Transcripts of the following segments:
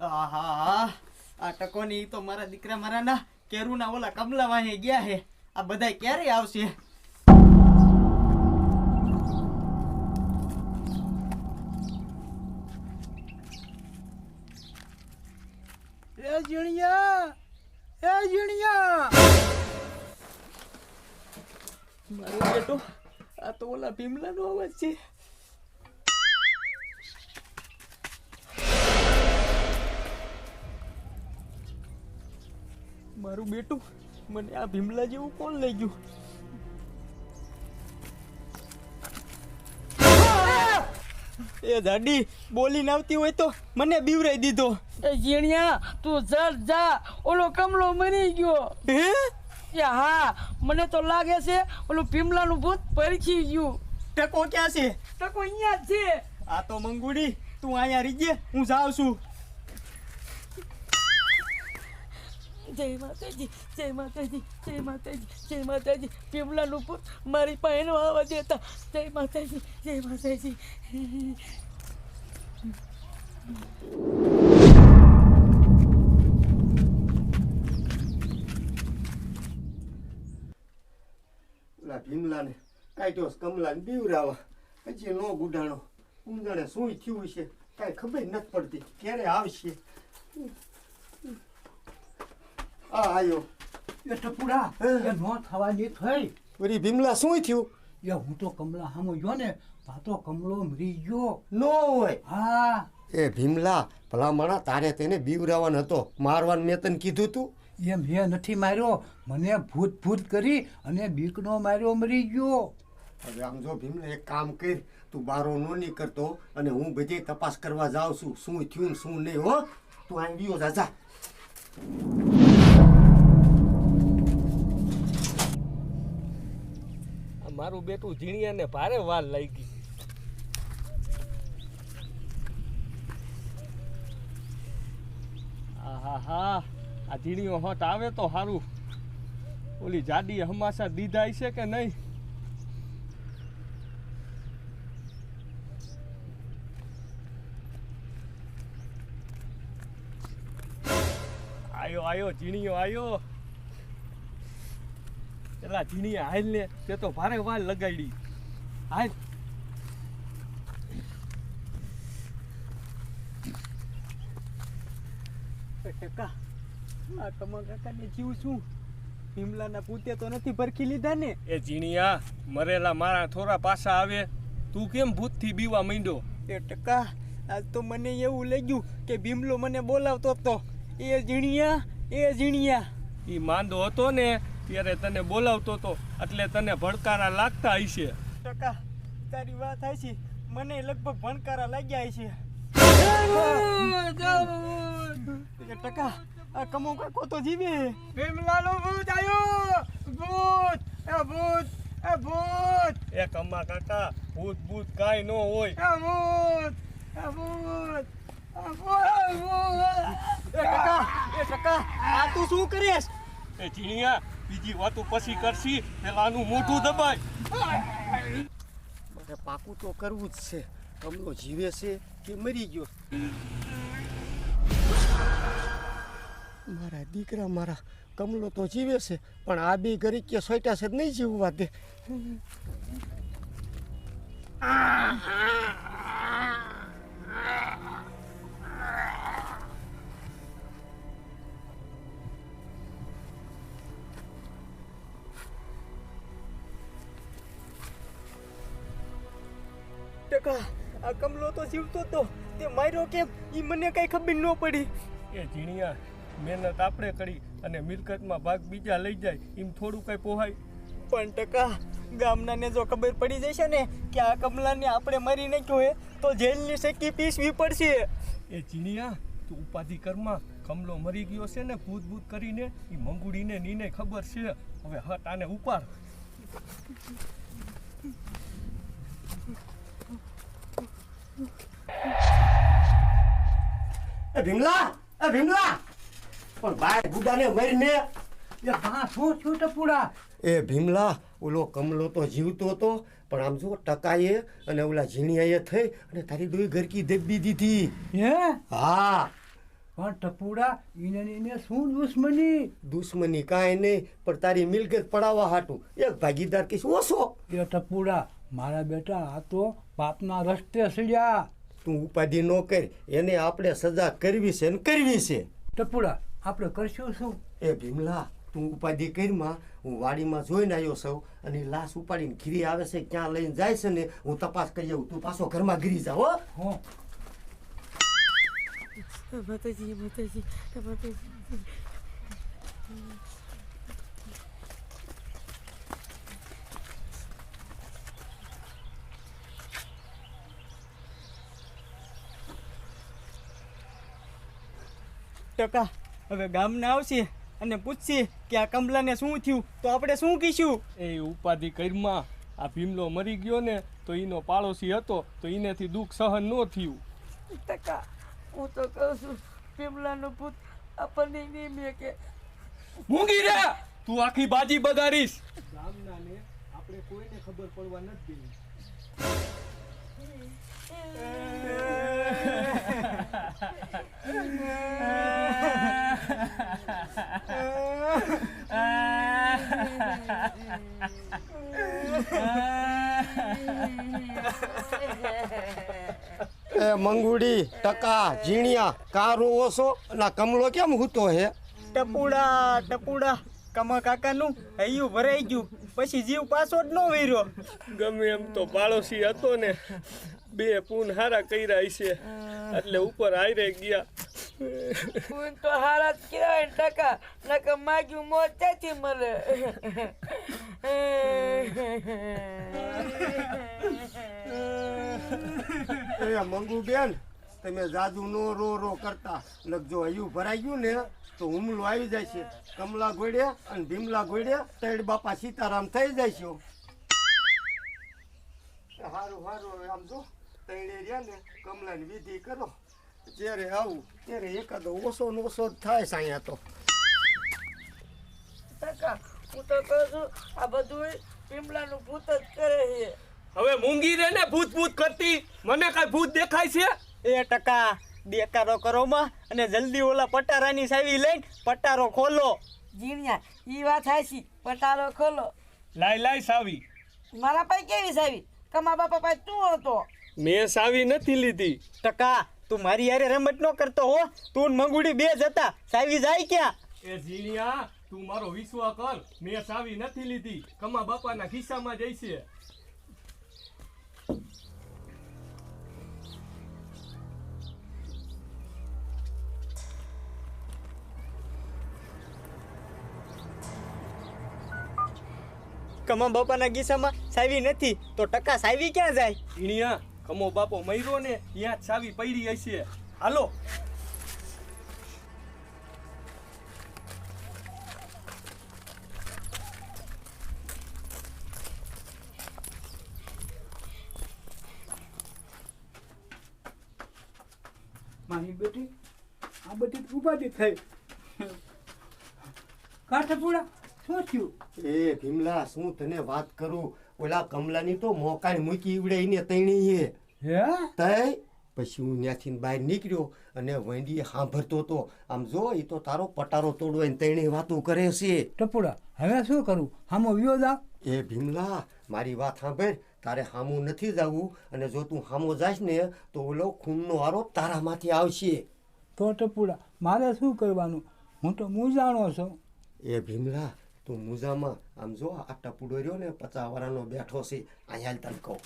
આહા, આ ટકોની તો મારા દીકરા મારા ના કેરુના ઓલા કમલા વાહે ગયા હે. આ બધા ક્યારે આવશે? એ જીણિયા એ જીણિયા! મારું બેટો, આ તો ઓલા ભીમલાનો અવાજ છે. મારું બેટું મને આ ભીમલા જેવું કોણ લઈ ગયું? એ દાડી બોલીને આવતી હોય તો મને બીવરાઈ દીધો. એ જીણિયા તું જર જા ઓલો કમલો મરી ગયો. હે? એ હા મને તો લાગે છે ઓલું ભીમલાનું ભૂત પરખી ગયું. ટકો ક્યાં છે? ટકો અહીંયા જ છે. આ તો મંગુડી તું અહીંયા રીજે હું જાઉં છું. જય માતાજી જય માતાજી જય માતાજી જય માતાજી. ભીમલાનું ભૂત મારી આવા આવવા દેતા જય માતાજી જય માતાજી. ઓલા ભીમલાને કાઢ્યો કમલાને બીવરાવા. હજી નો ગુડાણો ઉંદણે શું થયું છે કાંઈ ખબર નથી પડતી. ક્યારે આવશે? આ આયો. એ ટપુડા એ નો થવાની થઈ. વરી ભીમલા શું થયું? એ હું તો કમલા હામો ગયો ને પાતો કમલો મરી ગયો. નો હોય. હા. એ ભીમલા ભલામણા તારે તેને બીવરાવાનો હતો. મારવાનું મેં તને કીધું તું. એ મેં નથી માર્યો. મને ભૂત ભૂત કરી અને બીકનો માર્યો મરી ગયો. હવે આમ જો ભીમલા એક કામ કર. તું બારો નો નીકળતો અને હું બધી તપાસ કરવા જાઉં છું. શું થયું શું નહીં હો? તું આવી ગયો મારું બેટું ઝીણિયાને ભારે વાલ લાગી. આહા હા, આ ઝીણીઓ હોટ આવે તો સારું ઓલી જાડી હમાસા દીધા છે કે નહીં? આયો આયો, ઝીણીઓ આયો. પેલા ઝીણી હાલ ને તે તો ભારે વાર લગાડી. હાલ. ટકા આ કમા કાકાને જીવ શું? ભીમલાના પૂતે તો નથી ભરખી લીધા ને? એ ઝીણિયા મરેલા મારા થોડા પાછા આવે. તું કેમ ભૂતથી બીવા માંડ્યો? એ ટકા આજ તો મને એવું લાગ્યું કે ભીમલો મને બોલાવતો હતો એ ઝીણિયા એ ઝીણિયા. એ માંદો હતો ને ત્યારે તને બોલાવતો હતો એટલે તને ભડકારા લાગતા હશે. ટકા તારી વાત થાય છે. મને લગભગ ભણકારા લાગ્યા છે એ ટકા આ કમો કાકો તો જીવે. ભીમલાલો ભૂત આવ્યો ભૂત એ ભૂત એ ભૂત. એ કમા કાકા ભૂત ભૂત કાંઈ ન હોય. એ ભૂત એ ભૂત એ કાકા એ ટકા એ આ તું શું કરીશ? એ ઝીણિયા બીજી વાતો પછી કરશી. પેલાનું મોઢું દબાય. મારે પાકું તો કરવું જ છે. કમલો જીવે છે કે મરી ગયો. મારા દીકરા મારા કમલો તો જીવે છે, પણ આ બી ગરી કે સોઈટા છે નહીં જીવવા દે. ટકા. આ કમલો તો જીવતો તો. તે માર્યો કેમ? ઈ મને કઈ ખબર ન પડી. એ ઝીણિયા મહેનત આપણે કરી અને મિલકતમાં ભાગ બીજા લઈ જાય એમ થોડું કઈ પોહાય. પણ ટકા ગામનાને જો ખબર પડી જશે ને કે આ કમલાને આપણે મારી નાખ્યો હે તો જેલની શેકી પીસવી પડશે. એ ચીણિયા તું ઉપાધિ કરમાં કમલો મરી ગયો છે ને ભૂત ભૂત કરીને એ મંગુડીને નીને ખબર છે. હવે હટ આને ઉપાડ. એ ભીમલા એ ભીમલા! પણ બાય બુડાને મરીને એ હા શું થયું ટપુડા એ ભીમલા ઓલો કમલો તો જીવતો હતો પણ આમ જો ટકાએ અને ઓલા ઝીણિયાએ થઈ અને તારી ડોઈ ઘરકી દબી દીધી. હે? હા. પણ ટપુડા ઈને ને ઈને શું દુશ્મની? દુશ્મની કાંઈ નહીં પણ તારી મિલકત પડાવવા હાટું. એક ભાગીદાર કહીશ ઓછો. એ ટપુડા મારા બેટા આ તો પાપના રસ્તે સડ્યા. તું ઉપાધિ ન કર એને આપણે સજા કરવી છે ને કરવી છે. ટપુડા આપણે કરશું શું? એ ભીમલા તું ઉપાધિ કરીમાં હું વાડીમાં જોઈને આવ્યો સૌ અને લાશ ઉપાડીને ઘીરી આવે છે ક્યાં લઈને જાય છે ને હું તપાસ કરી આવું. તું પાછો ઘરમાં ઘીરી જાવ હો. હો. માતાજી માતાજી માતાજી. ટકા. હવે ગામના આવશે અને પૂછશે કે આ કમલાને શું થયું? તો આપણે શું કહીશું એ ઉપાધિ કર્મા. આ ભીમલો મરી ગયો ને તો એનો પાડોશી હતો તો એનેથી દુઃખ સહન ન થયું. ટકા. હું તો કહું છું ભીમલાનો ભૂત આપણને નહીં મેં કે મૂંગી રે! તું આખી બાજી બગાડીશ. ગામના ને આપણે કોઈને ખબર પડવા નથી દેવી. મંગુડી ટકા ઝીણિયા કારો ઓછો ના કમલો કેમ હૂતો હે? ટપુડા ટપુડા કમા કાકાનું હૈયું ભરાઈ ગયું. પછી જીવ પાછો જ ન વેર્યો. ગમે એમ તો પાડોશી હતો ને બે પૂન હારા કર્યા છે એટલે ઉપર હારે ગયા. હું તો હારા જ કહેવાય ને ટકા નકર માગ્યું મોત ત્યાંથી મળે? એ મંગુ બેન, તમે જાદુ નો રો રો કરતા. જો હૈયું ભરાઈ ગયું ને, તો હુમલો આવી જાય છે કમલા ગોડ્યા અને ભીમલા ગોડ્યા તૈડ બાપા સીતારામ થઈ જાય છે હારું હારું આમ જો, તૈણે રહ્યા ને, કમલાની વિધિ કરો. જ્યારે આવું, ત્યારે એકાદો ઓછો ને ઓછો જ થાય છે અહીંયા તો. હું તો કહું છું, આ બધું ભીમલાનું ભૂત જ કરે છે. હવે મૂંગી રે ને ભૂત ભૂત કરતી. મને કઈ ભૂત દેખાય છે? એ ટકા દેકારો કરો માં અને જલ્દી ઓલા પટારાની સાવી લઈને પટારો ખોલો. જીણ્યા ઈ વાત થાય છે પટારો ખોલો. લાય લાય સાવી. મારા પાસે કેવી સાવી? કમા બાપા પાસે તું હતો? મેં સાવી નથી લીધી. ટકા તું મારી યારે રમત ન કરતો હો. તું મંગુડી બે જતા સાવી જાય ક્યાં? એ જીણિયા તું મારો વિશ્વાસ કર. મેં સાવી નથી લીધી. કમા બાપાના ખિસ્સામાં જઈ છે કમા બાપાના ગીસામાં સાવી નથી તો ટકા સાવી ક્યાં જાય? ઈણિયા કમો બાપો મયરો ને ત્યાં સાવી પડી હશે હાલો. મારી બેટી આ બધી ઉપાધિ થઈ. કા ટપુડા શું થયું? એ ભીમલા શું તને વાત કરું? ઓલા કમલાની તો મોકાઈ મૂકી ઈવડે એને તૈણી હે. હે? તઈ? પછી હું ત્યાંથી બહાર નીકળ્યો અને વંડીએ સાંભળતો હતો આમ જો એ તો તારો પટારો તોડવાને તેણે વાતો કરે છે. ટપુડા હવે શું કરું? હામો વિયો જા. એ ભીમલા મારી વાત સાંભળ તારે હામું નથી જવું અને જો તું હામો જાશ ને તો ઓલો ખૂનનો આરોપ તારામાંથી આવશે. તો ટપુડા મારે શું કરવાનું? હું તો મૂંઝાણો છું. એ ભીમલા તું મુઝામાં આમ જો આ ટપુડો રહ્યો ને પચાસ વાળાનો બેઠો છે, અહીંયા તને કહું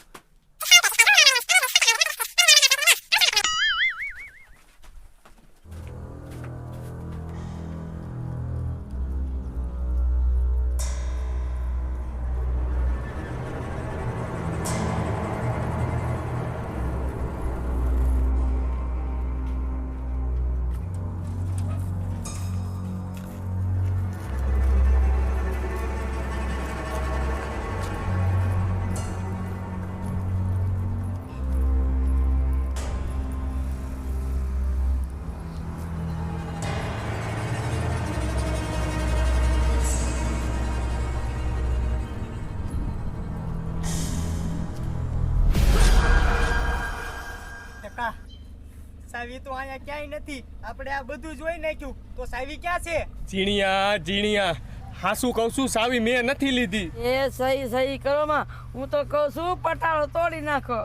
સાવી તો અહીંયા ક્યાંય નથી. આપણે આ બધું જોઈ નાખ્યું. તો સાવી ક્યાં છે? ઝીણિયા ઝીણિયા હાસુ કહું છું? સાવી મેં નથી લીધી. એ સહી સહી કરો માં. હું તો કહું છું પટાળો તોડી નાખો.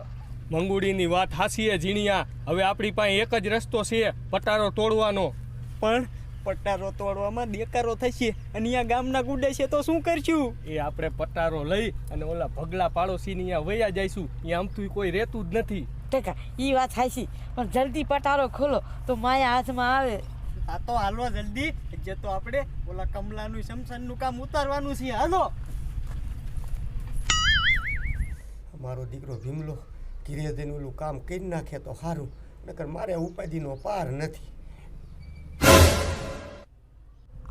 મંગુડીની વાત હાસી ઝીણિયા હવે આપણી પાસે એક જ રસ્તો છે પટારો તોડવાનો. પણ પટારો તોડવામાં દેકારો થશે અને અહીંયા ગામના ગુડે છે તો શું કરશું? એ આપણે પટારો લઈ અને ઓલા ભગલા પાડોશીની અહીંયા વયા જઈશું. અહીંયા આમતું કોઈ રહેતું જ નથી. ટેકા એ વાત સાચી પણ જલ્દી પટારો ખોલો તો માયા હાથમાં આવે. આ તો હાલો જલ્દી જે તો આપણે ઓલા કમલાનું શમશાનનું કામ ઉતારવાનું છે હાલો. મારો દીકરો ભીમલો ઘીરે ઓલું કામ કરી નાખે તો સારું નકર મારે ઉપાધિનો પાર નથી.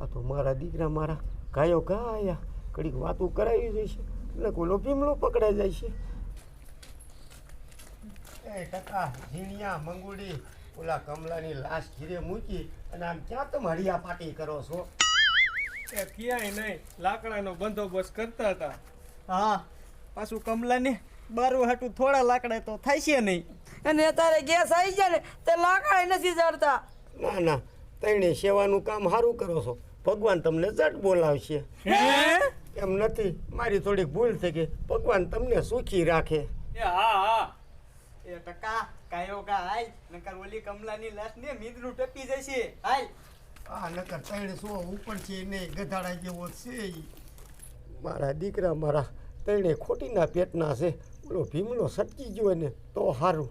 આ તો મારા દીકરા મારા ગાયો ગાયા કડીક વાતું કરાવી જઈશે એટલે ઓલો ભીમલો પકડાઈ જાય છે. ટકા ઝીણિયા મંગુડી ઓલા કમલાની લાશ ઘીરે મૂકી અને આમ ક્યાં તમે હળિયા પાટી કરો છો? એ ક્યાંય નહીં લાકડાનો બંદોબસ્ત કરતા હતા. હા પાછું કમલાને બારું હાટું થોડા લાકડા તો થાય છે નહીં. અને અત્યારે ગેસ આવી જાય ને તે લાકડા નથી જડતા. ના ના તેણે સેવાનું કામ સારું કરો છો. ભગવાન તમને જટ બોલાવશે. એમ નથી મારી થોડીક ભૂલ થઈ ગઈ. ભગવાન તમને સુખી રાખે. એ હા હા. એ ટકા કાયો કા? હાલ. નકર ઓલી કમલાની લાશ ને મીંદરું ટપી જશે. હાલ. આ નકર તૈણે સો ઉપર છે ને ગધાડા જેવો છે મારા દીકરા મારા તૈણે ખોટીના પેટના છે. ઓલો ભીમલો સટકી ગયો ને તો સારું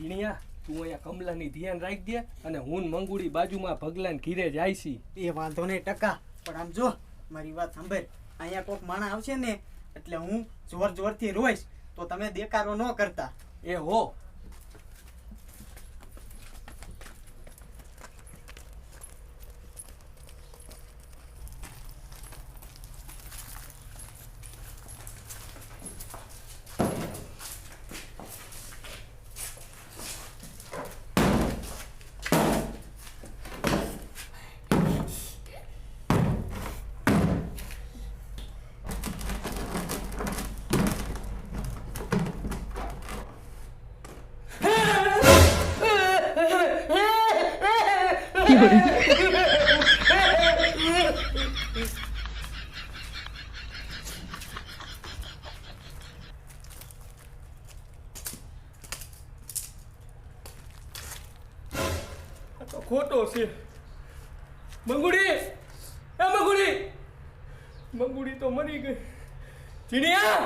ઝીણિયા તું અહીંયા કમલાની ધ્યાન રાખી દે અને હું મંગુડી બાજુમાં ભગલાન ઘીરે જાય છી. એ વાંધો નહીં ટકા પણ આમ જો મારી વાત સાંભળ અહીંયા કોક માણા આવશે ને એટલે હું જોર જોરથી રોઈશ તો તમે દેકારો ન કરતા. એ હો આ તો ખોટો છે. મંગુડી! એ મંગુડી! મંગુડી તો મરી ગઈ. ઝીણિયા